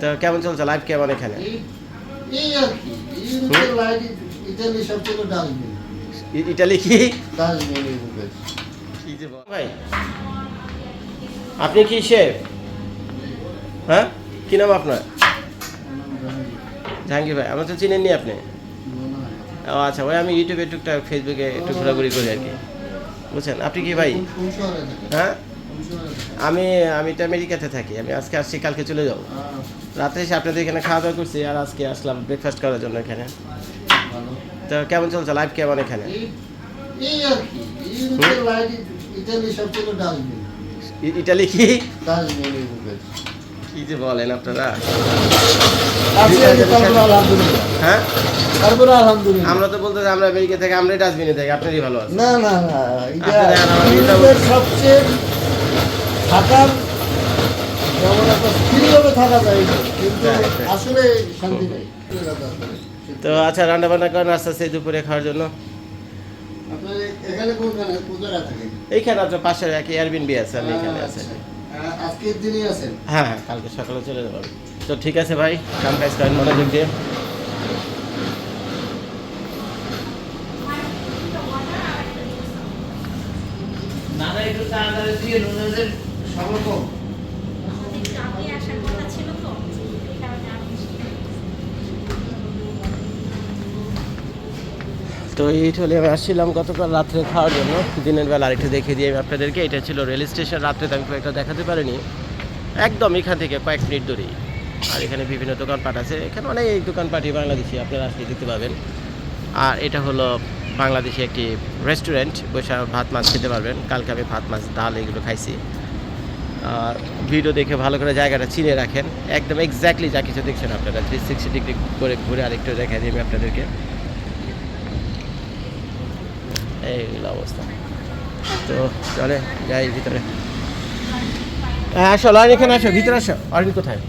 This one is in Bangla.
তো কেমন চলছে লাইভ কেমন এখানে? ইটালি কি? ভাই আপনি কি শেফ? হ্যাঁ? কি নাম আপনার? জাহাঙ্গীর ভাই আমার তো চিনেননি আপনি? ও আচ্ছা ভাই আমি ইউটিউবে টুকটাক ফেসবুকে একটু ঘোরাঘুরি করি আর কি। বুঝছেন? আপনি কি ভাই? হ্যাঁ? আমি আমি তো আমেরিকাতে থাকি আমি আজকে আসছি কালকে চলে যাব। রাতে এসে আপনাদের এখানে খাওয়া দাওয়া করছি আর আজকে আসলাম ব্রেকফাস্ট করার জন্য এখানে। তো কেমন চলছে লাইফ কেমন এখানে? ইটালি কি কি? যে বলেন আপনারা। তারপরে হ্যাঁ? তারপরে আলহামদুলিল্লাহ। আমরা তো বলতে আমরা আমেরিকা থেকে আমরাই ডাস্টবিনে থাকি আপনারই ভালো আছে না না না এটা সবচেয়ে থাকার যেমন একটা স্থিরভাবে থাকা যায় কিন্তু Right, right. আসলে শান্তি নেই। তো আচ্ছা রান্না বান্না করেন আস্তে আস্তে দুপুরে খাওয়ার জন্য? এখানে এইখানে আপনার পাশে এক এয়ারবিন বি আছে আমি এখানে আছে। আচ্ছা। আজকের দিনই আছেন? হ্যাঁ হ্যাঁ কালকে সকালে চলে যাব। তো ঠিক আছে ভাই কাম কাজ করেন মনোযোগ দিয়ে। নানা একটু তাড়াতাড়ি দিয়ে নুনের তো এই কারণে আমি আসছিলাম গতকাল রাত্রে খাওয়ার জন্য। দিনের বেলা আরেকটু দেখিয়ে দিয়ে আমি আপনাদেরকে। এটা ছিল রেল স্টেশন। রাত্রে আমি একটা দেখাতে পারিনি। একদম এখান থেকে কয়েক মিনিট দূরেই। আর এখানে বিভিন্ন দোকানপাট আছে। এখানে অনেক দোকানপাটই বাংলাদেশি। আপনারা আসলে দেখতে পাবেন। আর এটা হলো বাংলাদেশি একটি রেস্টুরেন্ট। বসে ভাত মাছ খেতে পারবেন। কালকে আমি ভাত, মাছ, ডাল এগুলো খাইছি। আর ভিডিও দেখে ভালো করে জায়গাটা চিনে রাখেন। একদম এক্স্যাক্টলি যা কিছু দেখছেন আপনারা থ্রি সিক্সটি ডিগ্রি করে ঘুরে আরেকটু দেখা দেবে আপনাদেরকে। এইগুলো অবস্থা। তো চলে যাই ভিতরে। হ্যাঁ আসো, লাইন এখানে আসো, ভিতরে আসো। আর কোথায়?